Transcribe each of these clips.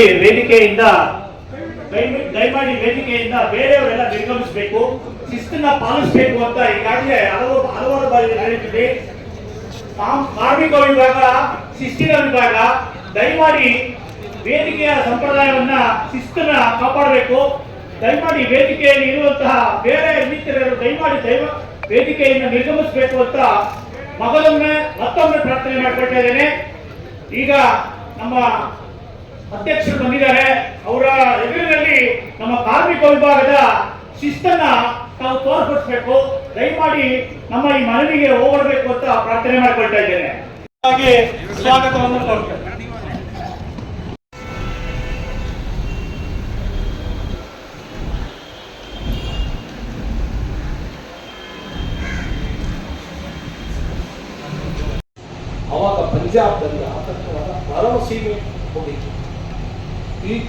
ದಯಮಾಡಿ ವೇದಿಕೆಯಿಂದ, ದಯಮಿ- ದಯಮಾಡಿ ವೇದಿಕೆಯಿಂದ ಬೇರೆಯವರೆಲ್ಲ ನಿರ್ಗಮಿಸಬೇಕು. ಶಿಸ್ತನ್ನ ಪಾಲಿಸಬೇಕು ಅಂತ ಈಗಾಗಲೇ ಹಲವು, ಹಲವಾರು ಬಾರಿ ಹೇಳಿದ್ದೀವಿ ಕಾರ್ಮಿಕ ವಿಭಾಗ, ಶಿಸ್ತಿನ ವಿಭಾಗ, ದಯಮಾಡಿ ವೇದಿಕೆಯ ಸಂಪ್ರದಾಯವನ್ನ, ಶಿಸ್ತನ್ನ ಕಾಪಾಡಬೇಕು. ದಯಮಾಡಿ ವೇದಿಕೆಯಲ್ಲಿ ಇರುವಂತಹ ಬೇರೆ ಮಿತ್ರರು ದಯಮಾಡಿ ದೈವ ವೇದಿಕೆಯನ್ನು ನಿರ್ಗಮಿಸಬೇಕು ಅಂತ ಮಗದೊಮ್ಮೆ ಮತ್ತೊಮ್ಮೆ ಪ್ರಾರ್ಥನೆ ಮಾಡ್ಕೊಳ್ತಾ ಇದ್ದೇನೆ. ಈಗ ನಮ್ಮ ಅಧ್ಯಕ್ಷರು ಬಂದಿದ್ದಾರೆ. ಅವರ ಎದುರಿನಲ್ಲಿ ನಮ್ಮ ಕಾರ್ಮಿಕ ವಿಭಾಗದ ಶಿಸ್ತನ್ನ ತಾವು ತೋರ್ಪಡಿಸಬೇಕು. ದಯಮಾಡಿ ನಮ್ಮ ಈ ಮನವಿಗೆ ಹೋಗಬೇಕು ಅಂತ ಪ್ರಾರ್ಥನೆ ಮಾಡಿಕೊಳ್ತಾ ಇದ್ದೇನೆ. ಹಾಗೆ ಸ್ವಾಗತವನ್ನು ಕೋರ್ತೇನೆ.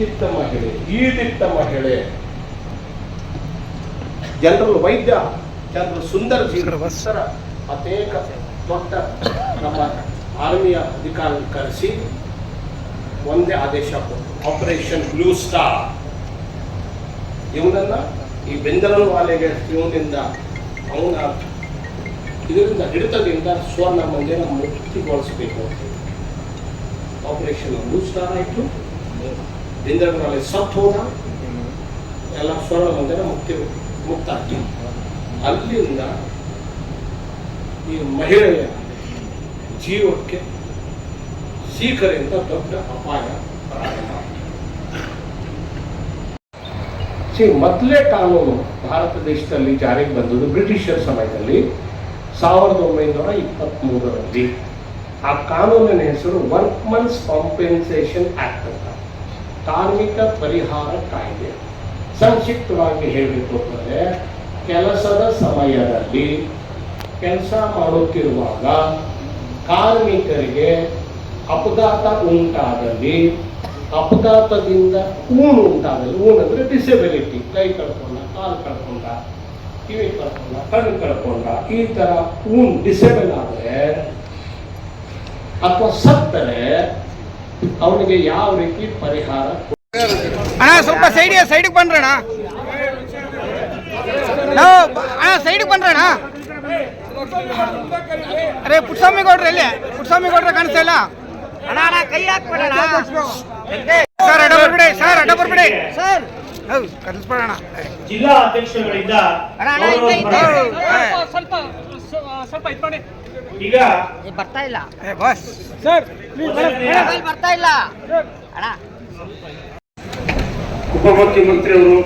ದಿಟ್ಟ ಮಹಿಳೆ ಈ ದಿಟ್ಟ ಮಹಿಳೆ. ಜನರಲ್ ವೈದ್ಯ ಜನರಲ್ ಸುಂದರ ಜೀವನ ಅತೇಕ ದೊಡ್ಡ ನಮ್ಮ ಆರ್ಮಿಯ ಅಧಿಕಾರಿ ಕರೆಸಿ ಒಂದೇ ಆದೇಶ ಕೊಟ್ಟು ಆಪರೇಷನ್ ಬ್ಲೂ ಸ್ಟಾರ್ ಇವನನ್ನ ಈ ಬೆಂದರನ್ ವಾಲೆಗೆ ಇವನಿಂದ ಅವನ ಇದರಿಂದ, ಹಿಡಿತದಿಂದ ಸ್ವರ್ಣ ಮಂದಿರ ಮುಕ್ತಿಗೊಳಿಸಬೇಕು ಅಂತ ಆಪರೇಷನ್ ಬ್ಲೂ ಸ್ಟಾರ್ ಆಯಿತು. ಬೆಂದರನಲ್ಲಿ ಸತ್ತು ಹೋದ ಎಲ್ಲ ಸ್ವರ್ಣ ಮಂದಿರ ಮುಕ್ತಿ ಮುಕ್ತ ಆಯ್ತು ಅಲ್ಲಿಂದ ಈ ಮಹಿಳೆಯ ಜೀವಕ್ಕೆ ಸೀಕರಿಂದ ದೊಡ್ಡ ಅಪಾಯ ಪ್ರಾರಂಭ ಸಿ, ಮೊದಲೇ ಕಾನೂನು ಭಾರತ ದೇಶದಲ್ಲಿ ಜಾರಿಗೆ ಬಂದದ್ದು ಬ್ರಿಟಿಷರ ಸಮಯದಲ್ಲಿ ಸಾವಿರದ ಒಂಬೈನೂರ ಇಪ್ಪತ್ತ್ಮೂರರಲ್ಲಿ ಆ ಕಾನೂನಿನ ಹೆಸರು ವರ್ಕ್ಮನ್ಸ್ ಕಾಂಪೆನ್ಸೇಷನ್ ಆಕ್ಟ್ ಅಂತ. ಕಾರ್ಮಿಕ ಪರಿಹಾರ ಕಾಯ್ದೆ. ಸಂಕ್ಷಿಪ್ತವಾಗಿ ಹೇಳಬೇಕು ಅಂತಂದರೆ ಕೆಲಸದ ಸಮಯದಲ್ಲಿ ಕೆಲಸ ಮಾಡುತ್ತಿರುವಾಗ ಕಾರ್ಮಿಕರಿಗೆ ಅಪಘಾತ ಉಂಟಾದಲ್ಲಿ, ಅಪಘಾತದಿಂದ ಊನು ಉಂಟಾದಲ್ಲಿ ಊನು ಅಂದರೆ ಡಿಸೆಬಿಲಿಟಿ ಕೈ ಕಳ್ಕೊಂಡ, ಕಾಲು ಕಳ್ಕೊಂಡ, ಕಿವಿ ಕಳ್ಕೊಂಡ, ಕಣ್ಣು ಕಳ್ಕೊಂಡ, ಈ ಥರ ಊನ್ ಡಿಸೇಬಲ್ ಆದರೆ, ಅಥವಾ ಸತ್ತರೆ ಅವನಿಗೆ ಯಾವ ರೀತಿ ಪರಿಹಾರ ಅಣ್ಣ ಸ್ವಲ್ಪ ಸೈಡ್ ಸೈಡ್ಗೆ ಬನ್ರಣ್ಣ ನಾವು ಅಣ್ಣ. ಸೈಡ್ಗೆ ಬನ್ರಣ್ಣ ಅರೆ ಪುಟ್ಸ್ವಾಮಿ ಗೌಡ್ರು ಎಲ್ಲಿ? ಪುಟ್ಸ್ವಾಮಿ ಗೌಡ್ರ ಕಾಣಿಸ್ತಾ ಇಲ್ಲ? ಅಣ್ಣ ಅಣ್ಣ ಕೈ ಹಾಕ್ಬೇಡಣ. ಸರ್ ಅಡ್ಡ ಬರ್ಬಿಡಿ ಸರ್ ಅಡ್ಡ ಬರ್ಬಿಡಿ. ಸರ್ ಹೌದು ಕರೆಸ್ಬೇಡಣ. ಜಿಲ್ಲಾ ಅಧ್ಯಕ್ಷರುಗಳಿಂದ ಅಣ್ಣ, ಅಣ್ಣ, ಗೌರವ ಇದೆ, ಇದೆ. ಸ್ಮರಣೆ. ಸ್ವಲ್ಪ ಸ್ವಲ್ಪ ಇದು ಮಾಡಿ. ಈಗ ಬರ್ತಾ ಇಲ್ಲ. ಬಸ್. ಸರ್ ಬರ್ತಾ ಇಲ್ಲ. ಅಣ್ಣ. ಉಪಮುಖ್ಯಮಂತ್ರಿಯವರು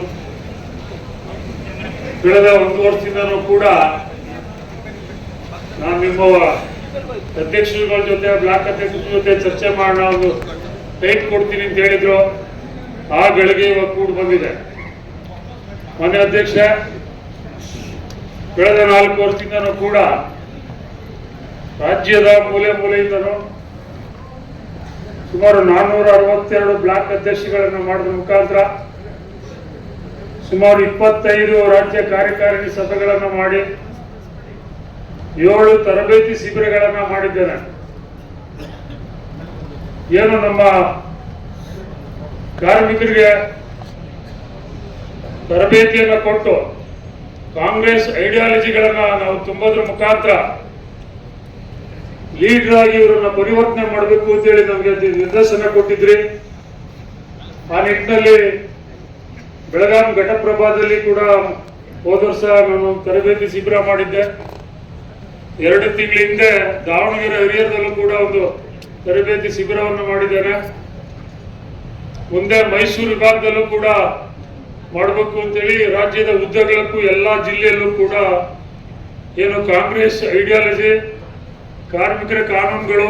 ಕಳೆದ ಒಂದು ವರ್ಷದಿಂದನೂ ಕೂಡ ನಾನು ನಿಮ್ಮ ಅಧ್ಯಕ್ಷರುಗಳ ಜೊತೆ ಬ್ಲಾಕ್ ಅಧ್ಯಕ್ಷರ ಜೊತೆ ಚರ್ಚೆ ಮಾಡೋಣ ಒಂದು ಟೈಟ್ ಕೊಡ್ತೀನಿ ಅಂತ ಹೇಳಿದ್ರು. ಆ ಗಳಿಗೆ ಇವಾಗ ಕೂಡ ಬಂದಿದೆ. ಮನೆ ಅಧ್ಯಕ್ಷ ಕಳೆದ ನಾಲ್ಕು ವರ್ಷದಿಂದನೂ ಕೂಡ ರಾಜ್ಯದ ಮೂಲೆ ಮೂಲೆಯಿಂದನೂ ಸುಮಾರು ನಾನ್ನೂರ ಅರವತ್ತೆರಡು ಬ್ಲಾಕ್ ಅಧ್ಯಕ್ಷಗಳನ್ನು ಮಾಡಿದ ಮುಖಾಂತರ ಸುಮಾರು ಇಪ್ಪತ್ತೈದು ರಾಜ್ಯ ಕಾರ್ಯಕಾರಿಣಿ ಸಭೆಗಳನ್ನು ಮಾಡಿ ಏಳು ತರಬೇತಿ ಶಿಬಿರಗಳನ್ನು ಮಾಡಿದ್ದೇನೆ. ಏನು ನಮ್ಮ ಕಾರ್ಮಿಕರಿಗೆ ತರಬೇತಿಯನ್ನು ಕೊಟ್ಟು ಕಾಂಗ್ರೆಸ್ ಐಡಿಯಾಲಜಿಗಳನ್ನು ನಾವು ತುಂಬೋದ್ರ ಮುಖಾಂತರ ಲೀಡರ್ ಆಗಿ ಇವರನ್ನ ಪರಿವರ್ತನೆ ಮಾಡಬೇಕು ಅಂತೇಳಿ ನಮಗೆ ನಿರ್ದೇಶನ ಕೊಟ್ಟಿದ್ರಿ. ಆ ನಿಟ್ಟಿನಲ್ಲಿ ಬೆಳಗಾಂ ಘಟಪ್ರಭಾದಲ್ಲಿ ಕೂಡ ಹೋದ ವರ್ಷ ನಾನು ತರಬೇತಿ ಶಿಬಿರ ಮಾಡಿದ್ದೆ. ಎರಡು ತಿಂಗಳ ಹಿಂದೆ ದಾವಣಗೆರೆ ಹಿರಿಯರದಲ್ಲೂ ಕೂಡ ಒಂದು ತರಬೇತಿ ಶಿಬಿರವನ್ನು ಮಾಡಿದ್ದೇನೆ. ಮುಂದೆ ಮೈಸೂರು ವಿಭಾಗದಲ್ಲೂ ಕೂಡ ಮಾಡಬೇಕು ಅಂತೇಳಿ ರಾಜ್ಯದ ಉದ್ದಗಲಕ್ಕೂ ಎಲ್ಲ ಜಿಲ್ಲೆಯಲ್ಲೂ ಕೂಡ ಏನು ಕಾಂಗ್ರೆಸ್ ಐಡಿಯಾಲಜಿ, ಕಾರ್ಮಿಕರ ಕಾನೂನುಗಳು,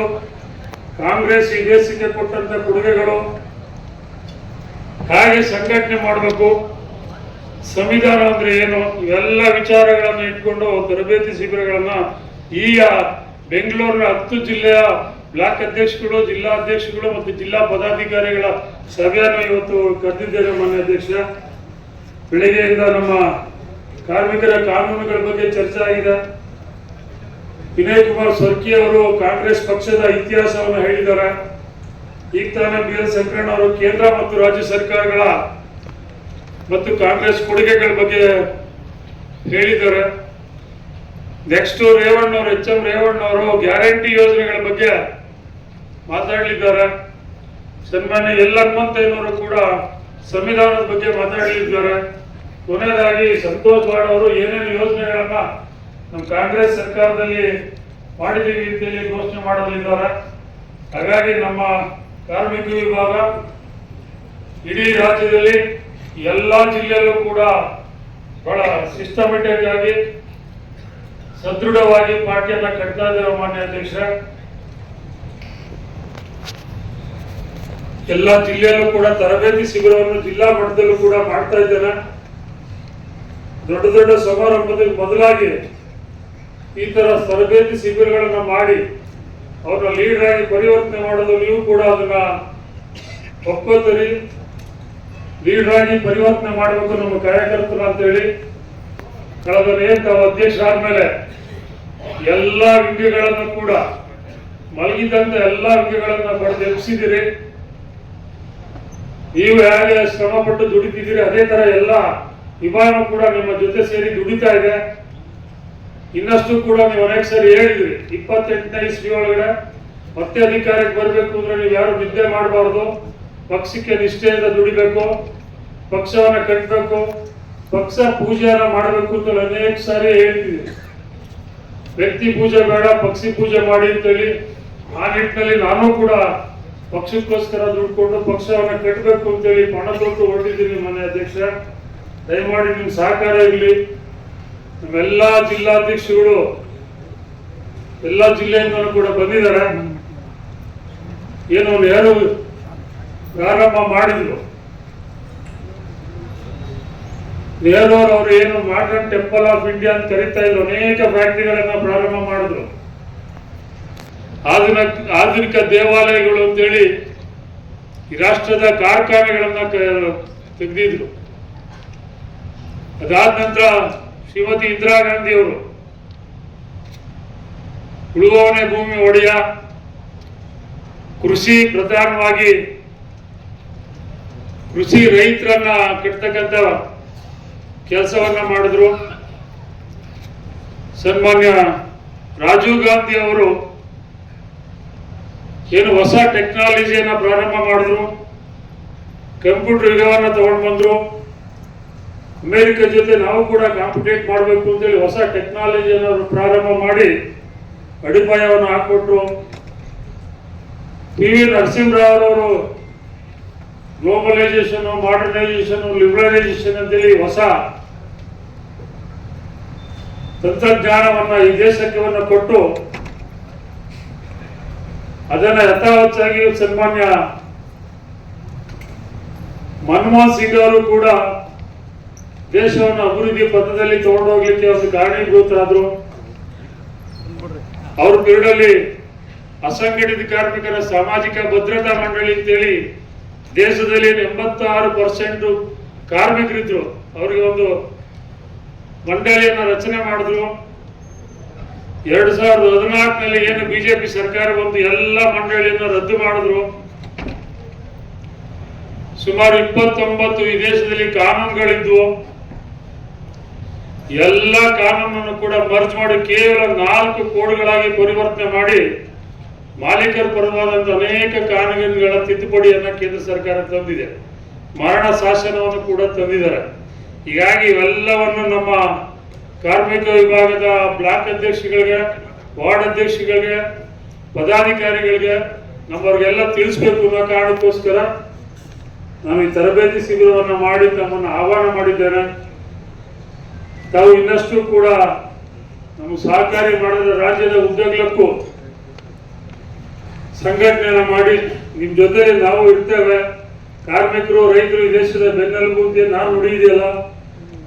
ಕಾಂಗ್ರೆಸ್ ಈ ದೇಶಕ್ಕೆ ಕೊಟ್ಟಂತ ಕೊಡುಗೆಗಳು ಹಾಗೆ ಸಂಘಟನೆ ಮಾಡಬೇಕು, ಸಂವಿಧಾನ ಅಂದ್ರೆ ಏನು, ಇವೆಲ್ಲ ವಿಚಾರಗಳನ್ನು ಇಟ್ಕೊಂಡು ತರಬೇತಿ ಶಿಬಿರಗಳನ್ನ ಈ ಬೆಂಗಳೂರಿನ ಹತ್ತು ಜಿಲ್ಲೆಯ ಬ್ಲಾಕ್ ಅಧ್ಯಕ್ಷಗಳು ಜಿಲ್ಲಾ ಅಧ್ಯಕ್ಷಗಳು ಮತ್ತು ಜಿಲ್ಲಾ ಪದಾಧಿಕಾರಿಗಳ ಸಭೆಯನ್ನು ಇವತ್ತು ಕರೆದಿದ್ದೇನೆ ಮಾನ್ಯ ಅಧ್ಯಕ್ಷ ಬೆಳಿಗ್ಗೆಯಿಂದ ನಮ್ಮ ಕಾರ್ಮಿಕರ ಕಾನೂನುಗಳ ಬಗ್ಗೆ ಚರ್ಚೆ ಆಗಿದೆ. ವಿನಯ್ ಕುಮಾರ್ ಸ್ವರ್ಕಿ ಅವರು ಕಾಂಗ್ರೆಸ್ ಪಕ್ಷದ ಇತಿಹಾಸವನ್ನು ಹೇಳಿದ್ದಾರೆ. ಈಗ ತಾನೇ ಬಿ ಎಲ್ ಅವರು ಕೇಂದ್ರ ಮತ್ತು ರಾಜ್ಯ ಸರ್ಕಾರಗಳ ಮತ್ತು ಕಾಂಗ್ರೆಸ್ ಕೊಡುಗೆಗಳ ಬಗ್ಗೆ ಹೇಳಿದ್ದಾರೆ. ನೆಕ್ಸ್ಟ್ ರೇವಣ್ಣವರು, ಎಚ್ ಎಂ ರೇವಣ್ಣವರು ಗ್ಯಾರಂಟಿ ಯೋಜನೆಗಳ ಬಗ್ಗೆ ಮಾತಾಡಲಿದ್ದಾರೆ. ಸನ್ಮಾನ್ಯ ಎಲ್ ಹನುಮಂತಯ್ಯನವರು ಕೂಡ ಸಂವಿಧಾನದ ಬಗ್ಗೆ ಮಾತಾಡಲಿದ್ದಾರೆ. ಕೊನೆಯದಾಗಿ ಸಂತೋಷ್ ವಾಡ್ ಅವರು ಏನೇನು ಯೋಜನೆಗಳನ್ನ ನಮ್ಮ ಕಾಂಗ್ರೆಸ್ ಸರ್ಕಾರದಲ್ಲಿ ಮಾಡಿದ್ದೀವಿ ರೀತಿಯಲ್ಲಿ ಘೋಷಣೆ ಮಾಡಲಿದ್ದಾರೆ. ಹಾಗಾಗಿ ನಮ್ಮ ಕಾರ್ಮಿಕ ವಿಭಾಗ ಇಡೀ ರಾಜ್ಯದಲ್ಲಿ ಎಲ್ಲ ಜಿಲ್ಲೆಯಲ್ಲೂ ಕೂಡ ಬಹಳ ಸಿಸ್ಟಮೆಟಿಕ್ ಆಗಿ ಸದೃಢವಾಗಿ ಪಾರ್ಟಿಯನ್ನ ಕಟ್ತಾ ಇದ್ದೇವೆ ಮಾನ್ಯ ಅಧ್ಯಕ್ಷ ಎಲ್ಲ ಜಿಲ್ಲೆಯಲ್ಲೂ ಕೂಡ ತರಬೇತಿ ಶಿಬಿರವನ್ನು ಜಿಲ್ಲಾ ಮಟ್ಟದಲ್ಲೂ ಕೂಡ ಮಾಡ್ತಾ ಇದ್ದೇನೆ ದೊಡ್ಡ ದೊಡ್ಡ ಸಮಾರಂಭದಲ್ಲಿ ಬದಲಾಗಿ ಈ ತರ ತರಬೇತಿ ಶಿಬಿರಗಳನ್ನ ಮಾಡಿ ಅವ್ರನ್ನ ಲೀಡರ್ ಆಗಿ ಪರಿವರ್ತನೆ ಮಾಡೋದು ನೀವು ಕೂಡ ಅದನ್ನ ಒಪ್ಕೋತೀರಿ ಲೀಡರ್ ಆಗಿ ಪರಿವರ್ತನೆ ಮಾಡಬೇಕು ನಮ್ಮ ಕಾರ್ಯಕರ್ತರು ಅಂತೇಳಿ. ಕಳೆದ ನೇತ ಅಧ್ಯಕ್ಷ ಆದ್ಮೇಲೆ ಎಲ್ಲ ವಿಂಗಗಳನ್ನು ಕೂಡ ಮಲಗಿದಂತ ಎಲ್ಲ ಅಂಗಗಳನ್ನ ಪಡೆದು ಎಬ್ಸಿದಿರಿ ನೀವು ಹೇಗೆ ಶ್ರಮಪಟ್ಟು ದುಡಿತಿದ್ದೀರಿ, ಅದೇ ತರ ಎಲ್ಲ ವಿಮಾನ ಕೂಡ ನಿಮ್ಮ ಜೊತೆ ಸೇರಿ ದುಡಿತಾ ಇದೆ. ಇನ್ನಷ್ಟು ಕೂಡ ನೀವು ಅನೇಕ ಸರಿ ಹೇಳಿದ್ರಿ. ಇಪ್ಪತ್ತೆಂಟನೇ ಇಸ್ವಿ ಒಳಗಡೆ ಮತ್ತೆ ಅಧಿಕಾರಕ್ಕೆ ಬರಬೇಕು ಅಂದ್ರೆ ನೀವು ಯಾರು ನಿದ್ದೆ ಮಾಡಬಾರ್ದು. ಪಕ್ಷಕ್ಕೆ ನಿಷ್ಠೆಯಿಂದ ದುಡಿಬೇಕು. ಪಕ್ಷವನ್ನ ಕಟ್ಟಬೇಕು ಪಕ್ಷ ಪೂಜೆಯನ್ನ ಮಾಡಬೇಕು ಅಂತ ಅನೇಕ ಸಾರಿ ಹೇಳ್ತೀವಿ ವ್ಯಕ್ತಿ ಪೂಜೆ ಬೇಡ, ಪಕ್ಷಿ ಪೂಜೆ ಮಾಡಿ ಅಂತೇಳಿ ಆ ನಿಟ್ಟಿನಲ್ಲಿ ನಾನು ಕೂಡ ಪಕ್ಷಕ್ಕೋಸ್ಕರ ದುಡ್ಕೊಂಡು ಪಕ್ಷವನ್ನ ಕಟ್ಟಬೇಕು ಅಂತೇಳಿ ಪಣ ಕೊಟ್ಟು ಹೊರಟಿದ್ದೀನಿ ಮನೆ ಅಧ್ಯಕ್ಷ. ದಯಮಾಡಿ ನಿಮ್ಮ ಸಹಕಾರ ಇರಲಿ. ನಮ್ಮೆಲ್ಲಾ ಜಿಲ್ಲಾಧ್ಯಕ್ಷರುಗಳು ಎಲ್ಲ ಜಿಲ್ಲೆಯಿಂದಲೂ ಕೂಡ ಬಂದಿದ್ದಾರೆ. ಏನು ಯಾರು ಪ್ರಾರಂಭ ಮಾಡಿದ್ರು. ನೆಹರೂರ್ ಅವರು ಏನು ಮಾಡರ್ನ್ ಟೆಂಪಲ್ ಆಫ್ ಇಂಡಿಯಾ ಅಂತ ಕರಿತಾ ಇದ್ರು. ಅನೇಕ ಫ್ಯಾಕ್ಟ್ರಿಗಳನ್ನ ಪ್ರಾರಂಭ ಮಾಡಿದ್ರು. ಆಧುನಿಕ ಆಧುನಿಕ ದೇವಾಲಯಗಳು ಅಂತೇಳಿ ಈ ರಾಷ್ಟ್ರದ ಕಾರ್ಖಾನೆಗಳನ್ನ ತೆಗೆದಿದ್ರು. ಅದಾದ ನಂತರ ಶ್ರೀಮತಿ ಇಂದಿರಾ ಗಾಂಧಿ ಅವರು ಉಳುವವನೇ ಭೂಮಿ ಒಡೆಯ ಕೃಷಿ ಪ್ರಧಾನವಾಗಿ ಕೃಷಿ ರೈತರನ್ನ ಕಟ್ಟತಕ್ಕಂತ ಕೆಲಸವನ್ನ ಮಾಡಿದ್ರು. ಸನ್ಮಾನ್ಯ ರಾಜೀವ್ ಗಾಂಧಿ ಅವರು ಏನು ಹೊಸ ಟೆಕ್ನಾಲಜಿಯನ್ನ ಪ್ರಾರಂಭ ಮಾಡಿದ್ರು. ಕಂಪ್ಯೂಟರ್ ಯುಗವನ್ನ ತಗೊಂಡು ಬಂದ್ರು. ಅಮೆರಿಕ ಜೊತೆ ನಾವು ಕೂಡ ಕಾಂಪಿಟೇಟ್ ಮಾಡಬೇಕು ಅಂತೇಳಿ ಹೊಸ ಟೆಕ್ನಾಲಜಿಯನ್ನು ಅವರು ಪ್ರಾರಂಭ ಮಾಡಿ ಅಡಿಪಾಯವನ್ನು ಹಾಕ್ಕೊಟ್ರು ಪಿ ವಿ ನರಸಿಂಹರಾವ್ ಅವರು ಗ್ಲೋಬಲೈಸೇಷನ್ ಮಾಡರ್ನೈಸೇಷನ್ ಲಿಬರಲೈಸೇಷನ್ ಅಂತೇಳಿ ಹೊಸ ತಂತ್ರಜ್ಞಾನವನ್ನು ಈ ದೇಶಕ್ಕೆ ಕೊಟ್ಟು ಅದನ್ನ ಯಥಾವತ್ತಾಗಿ ಸನ್ಮಾನ್ಯ ಮನಮೋಹನ್ ಸಿಂಗ್ ಅವರು ಕೂಡ ದೇಶವನ್ನು ಅಭಿವೃದ್ಧಿ ಪಥದಲ್ಲಿ ತಗೊಂಡೋಗ್ಲಿಕ್ಕೆ ಒಂದು ಕಾರಣೀಭೂತರಾದ್ರು. ಅವ್ರ ಪೀರಿಯಡಲ್ಲಿ ಅಸಂಘಟಿತ ಕಾರ್ಮಿಕರ ಸಾಮಾಜಿಕ ಭದ್ರತಾ ಮಂಡಳಿ ಅಂತೇಳಿ ದೇಶದಲ್ಲಿ ಎಂಬತ್ತಾರು ಪರ್ಸೆಂಟ್ ಕಾರ್ಮಿಕರಿದ್ರು. ಅವರಿಗೆ ಒಂದು ಮಂಡಳಿಯನ್ನು ರಚನೆ ಮಾಡಿದ್ರು. ಎರಡು ಸಾವಿರದ ಹದಿನಾಲ್ಕನಲ್ಲಿ ಏನು ಬಿಜೆಪಿ ಸರ್ಕಾರ ಬಂದು ಎಲ್ಲ ಮಂಡಳಿಯನ್ನು ರದ್ದು ಮಾಡಿದ್ರು. ಸುಮಾರು ಇಪ್ಪತ್ತೊಂಬತ್ತು ಈ ದೇಶದಲ್ಲಿ ಕಾನೂನುಗಳಿದ್ವು. ಎಲ್ಲ ಕಾನೂನನ್ನು ಕೂಡ ಮರ್ಜ್ ಮಾಡಿ ಕೇವಲ ನಾಲ್ಕು ಕೋಡ್ಗಳಾಗಿ ಪರಿವರ್ತನೆ ಮಾಡಿ ಮಾಲೀಕರ ಪರವಾದಂತ ಅನೇಕ ಕಾನೂನುಗಳ ತಿದ್ದುಪಡಿಯನ್ನ ಕೇಂದ್ರ ಸರ್ಕಾರ ತಂದಿದೆ. ಮರಣ ಶಾಸನವನ್ನು ಕೂಡ ತಂದಿದ್ದಾರೆ. ಹೀಗಾಗಿ ಇವೆಲ್ಲವನ್ನು ನಮ್ಮ ಕಾರ್ಮಿಕ ವಿಭಾಗದ ಬ್ಲಾಕ್ ಅಧ್ಯಕ್ಷಗಳಿಗೆ ವಾರ್ಡ್ ಅಧ್ಯಕ್ಷಗಳಿಗೆ ಪದಾಧಿಕಾರಿಗಳಿಗೆ ನಮ್ಮವ್ರಿಗೆಲ್ಲ ತಿಳಿಸ್ಬೇಕು ಅನ್ನೋ ಕಾರಣಕ್ಕೋಸ್ಕರ ನಾನು ಈ ತರಬೇತಿ ಶಿಬಿರವನ್ನು ಮಾಡಿ ತಮ್ಮನ್ನು ಆಹ್ವಾನ ಮಾಡಿದ್ದೇನೆ. ತಾವು ಇನ್ನಷ್ಟು ಕೂಡ ನಮ್ಮ ಸಹಕಾರಿ ಮಾಡಿದ ರಾಜ್ಯದ ಉದ್ಯೋಗಕ್ಕೂ ಸಂಘಟನೆ ಮಾಡಿ ನಿಮ್ ಜೊತೆ ನಾವು ಇರ್ತೇವೆ. ಕಾರ್ಮಿಕರು, ರೈತರು ಈ ದೇಶದ ಬೆನ್ನೆಲುಬು ಅಂತ ನಾನು ನುಡಿಯಿದೆಯಲ್ಲ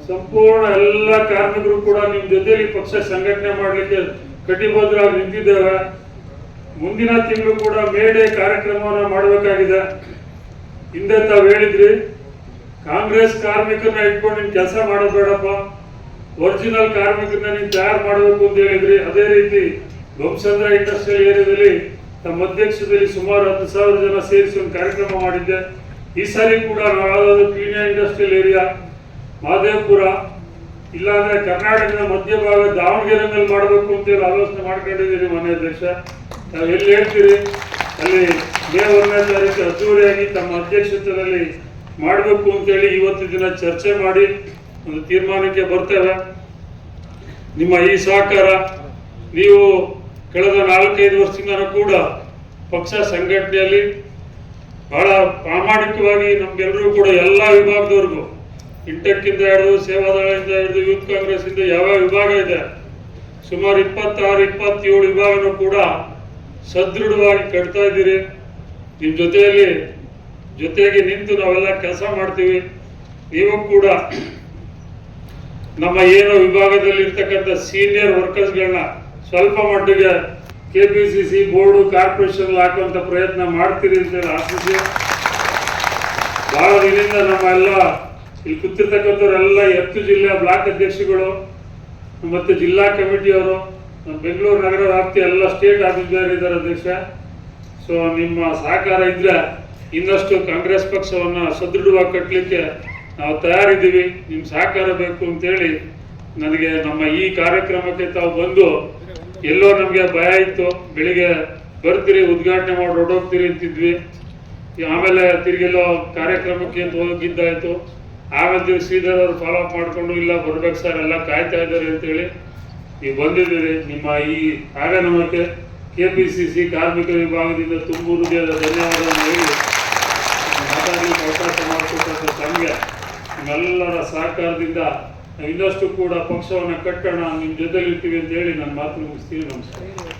ಸಂಪೂರ್ಣ ಎಲ್ಲ ಕಾರ್ಮಿಕರು ಕೂಡ ನಿಮ್ಮ ಜೊತೆಲಿ ಪಕ್ಷ ಸಂಘಟನೆ ಮಾಡಲಿಕ್ಕೆ ಕಟಿಬದ್ಧರಾಗಿ ನಿಂತಿದ್ದೇವೆ ಮುಂದಿನ ತಿಂಗಳು ಕೂಡ ಮೇಡೆ ಕಾರ್ಯಕ್ರಮವನ್ನ ಮಾಡಬೇಕಾಗಿದೆ. ಹಿಂದೆ ತಾವು ಹೇಳಿದ್ರಿ, ಕಾಂಗ್ರೆಸ್ ಕಾರ್ಮಿಕರನ್ನ ಇಟ್ಕೊಂಡು ಕೆಲಸ ಮಾಡೋದು ಬೇಡಪ್ಪ. ಒರಿಜಿನಲ್ ಕಾರ್ಮಿಕರನ್ನ ನೀವು ತಯಾರು ಮಾಡಬೇಕು ಅಂತ ಹೇಳಿದ್ರಿ ಅದೇ ರೀತಿ ಗೋಮಚಂದ್ರ ಇಂಡಸ್ಟ್ರಿಯಲ್ ಏರಿಯಾದಲ್ಲಿ ತಮ್ಮ ಅಧ್ಯಕ್ಷದಲ್ಲಿ ಸುಮಾರು ಹತ್ತು ಸಾವಿರ ಜನ ಸೇರಿಸಿ ಒಂದು ಕಾರ್ಯಕ್ರಮ ಮಾಡಿದ್ದೆ. ಈ ಸಾರಿ ಕೂಡ ನಾವು ಪೀಣ್ಯ ಇಂಡಸ್ಟ್ರಿಯಲ್ ಏರಿಯಾ ಮಹದೇವಪುರ ಇಲ್ಲಾಂದ್ರೆ ಕರ್ನಾಟಕದ ಮಧ್ಯಭಾಗ ಮೇಲೆ ಮಾಡಬೇಕು ಅಂತೇಳಿ ಆಲೋಚನೆ ಮಾಡ್ಕೊಂಡಿದ್ದೀರಿ ಮನೆ ಅಧ್ಯಕ್ಷ. ನಾವು ಎಲ್ಲಿ ಹೇಳ್ತೀರಿ? ಅಲ್ಲಿ ಮೇ ಒಂದನೇ ತಾರೀಕು ಅದ್ದೂರಿಯಾಗಿ ತಮ್ಮ ಅಧ್ಯಕ್ಷತೆಯಲ್ಲಿ ಮಾಡಬೇಕು ಅಂತೇಳಿ ಇವತ್ತು ದಿನ ಚರ್ಚೆ ಮಾಡಿ ಒಂದು ತೀರ್ಮಾನಕ್ಕೆ ಬರ್ತೇವೆ ನಿಮ್ಮ ಈ ಸಹಕಾರ ನೀವು ಕಳೆದ ನಾಲ್ಕೈದು ವರ್ಷದಿಂದ ಕೂಡ ಪಕ್ಷ ಸಂಘಟನೆಯಲ್ಲಿ ಬಹಳ ಪ್ರಾಮಾಣಿಕವಾಗಿ ನಮ್ಗೆಲ್ಲರೂ ಕೂಡ ಎಲ್ಲ ವಿಭಾಗದವ್ರಿಗೂ, ಇಂಟಕ್ಕಿಂದ ಹಿಡಿದು, ಸೇವಾದಳದಿಂದ ಹಿಡಿದು, ಯೂತ್ ಕಾಂಗ್ರೆಸ್ ಇಂದ ಯಾವ ವಿಭಾಗ ಇದೆ, ಸುಮಾರು ಇಪ್ಪತ್ತಾರು, ಇಪ್ಪತ್ತೇಳು ವಿಭಾಗನೂ ಕೂಡ ಸದೃಢವಾಗಿ ಕಟ್ತಾ ಇದ್ದೀರಿ. ನಿಮ್ಮ ಜೊತೆಯಲ್ಲಿ ಜೊತೆಗೆ ನಿಂತು ನಾವೆಲ್ಲ ಕೆಲಸ ಮಾಡ್ತೀವಿ. ನೀವು ಕೂಡ ನಮ್ಮ ಏನು ವಿಭಾಗದಲ್ಲಿ ಇರ್ತಕ್ಕಂಥ ಸೀನಿಯರ್ ವರ್ಕರ್ಸ್ಗಳನ್ನ ಸ್ವಲ್ಪ ಮಟ್ಟಿಗೆ K P C C board corporation ಹಾಕುವಂಥ ಪ್ರಯತ್ನ ಮಾಡ್ತೀರಿ ಅಂತೇಳಿ ಆಶಿಸಿ. ಬಹಳ ದಿನದಿಂದ ನಮ್ಮ ಎಲ್ಲ ಇಲ್ಲಿ ಕೂತಿರ್ತಕ್ಕಂಥವರೆಲ್ಲ ಎತ್ತು ಜಿಲ್ಲೆಯ ಬ್ಲಾಕ್ ಅಧ್ಯಕ್ಷಗಳು ಮತ್ತು ಜಿಲ್ಲಾ ಕಮಿಟಿಯವರು ಬೆಂಗಳೂರು ನಗರ ವ್ಯಾಪ್ತಿ ಎಲ್ಲ ಸ್ಟೇಟ್ ಆಫೀಸರ್ ಇದ್ದಾರೆ ಅಧ್ಯಕ್ಷ. ಸೊ ನಿಮ್ಮ ಸಹಕಾರ ಇದ್ರೆ ಇನ್ನಷ್ಟು ಕಾಂಗ್ರೆಸ್ ಪಕ್ಷವನ್ನ ಸದೃಢವಾಗಿ ಕಟ್ಟಲಿಕ್ಕೆ ನಾವು ತಯಾರಿದ್ದೀವಿ ನಿಮ್ಮ ಸಹಕಾರ ಬೇಕು ಅಂತೇಳಿ ನನಗೆ ನಮ್ಮ ಈ ಕಾರ್ಯಕ್ರಮಕ್ಕೆ ತಾವು ಬಂದು ಎಲ್ಲೋ ನಮಗೆ ಭಯ ಇತ್ತು. ಬೆಳಿಗ್ಗೆ ಬರ್ತೀರಿ, ಉದ್ಘಾಟನೆ ಮಾಡಿ ಹೊರಡೋಗ್ತೀರಿ ಅಂತಿದ್ವಿ. ಆಮೇಲೆ ತಿರ್ಗೆಲ್ಲೋ ಕಾರ್ಯಕ್ರಮಕ್ಕೆ ಅಂತ ಹೋಗಿದ್ದಾಯಿತು. ಆಮೇಲೆ ತಿರುಗಿ ಶ್ರೀಧರ್ ಅವರು ಫಾಲೋ ಅಪ್ ಮಾಡ್ಕೊಂಡು, ಇಲ್ಲ ಬರ್ಬೇಕು ಸರ್ ಎಲ್ಲ ಕಾಯ್ತಾ ಇದ್ದಾರೆ ಅಂತೇಳಿ ನೀವು ಬಂದಿದ್ದೀರಿ. ನಿಮ್ಮ ಈ ಆಗಮನಕ್ಕೆ ಕೆ ಪಿ ಸಿ ಸಿ ಕಾರ್ಮಿಕ ವಿಭಾಗದಿಂದ ತುಂಬ ಹೃದಯದ ಧನ್ಯವಾದವನ್ನು ಹೇಳಿ ನಿಮ್ಮೆಲ್ಲರ ಸಹಕಾರದಿಂದ ಇನ್ನಷ್ಟು ಕೂಡ ಪಕ್ಷವನ್ನು ಕಟ್ಟೋಣ ನಿಮ್ಮ ಜೊತೆಲಿರ್ತೀವಿ ಅಂತ ಹೇಳಿ ನನ್ನ ಮಾತು ಮುಗಿಸ್ತೀನಿ. ನಮಸ್ಕಾರ.